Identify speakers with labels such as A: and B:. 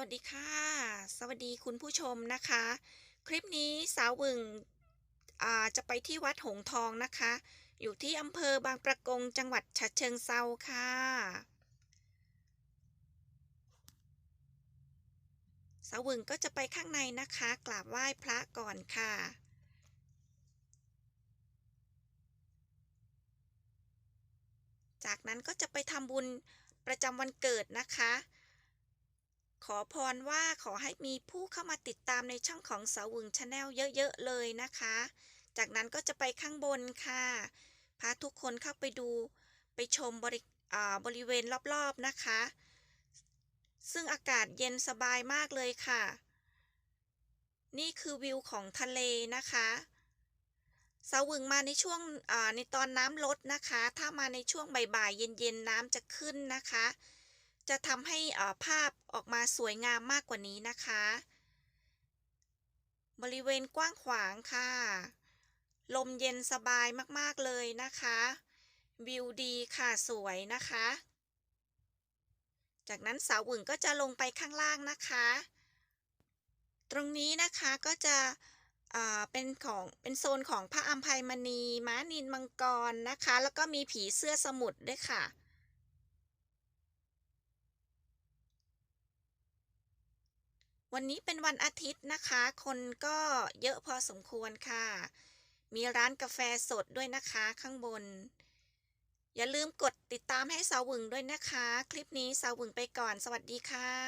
A: วัสดีค่ะ สวัสดีคุณผู้ชมนะคะ คลิปนี้สาววึงจะไปที่วัดหงทองนะคะ อยู่ที่อำเภอบางประกงจังหวัดฉะเชิงเซาค่ะ สาววึงก็จะไปข้างในนะคะ กราบไหว้พระก่อนค่ะจากนั้นก็จะไปทำบุญประจำวันเกิดนะคะ ขอพรว่าขอให้มีผู้เข้ามาติดตามในช่องของสาวึงชาแนลเยอะๆเลยนะคะ จากนั้นก็จะไปข้างบนค่ะ พาทุกคนเข้าไปดูไปชมบริบริเวณรอบๆนะคะ ซึ่งอากาศเย็นสบายมากเลยค่ะ นี่คือวิวของทะเลนะคะสาวึงมาในช่วงในตอนน้ำลดนะคะ ถ้ามาในช่วงบ่ายๆเย็นๆน้ำจะขึ้นนะคะ จะทำให้ภาพออกมาสวยงามมากกว่านี้นะคะ บริเวณกว้างขวางค่ะ ลมเย็นสบายมากๆเลยนะคะ วิวดีค่ะสวยนะคะ จากนั้นสาวหวึงก็จะลงไปข้างล่างนะคะ ตรงนี้นะคะก็จะเป็นของเป็นโซนของพระอัมภัยมณีม้านินมังกรนะคะ แล้วก็มีผีเสื้อสมุทรด้วยค่ะ วันนี้เป็นวันอาทิตย์นะคะ คนก็เยอะพอสมควรค่ะ มีร้านกาแฟสดด้วยนะคะข้างบน อย่าลืมกดติดตามให้สาวหวึงด้วยนะคะ คลิปนี้สาวหวึงไปก่อน สวัสดีค่ะ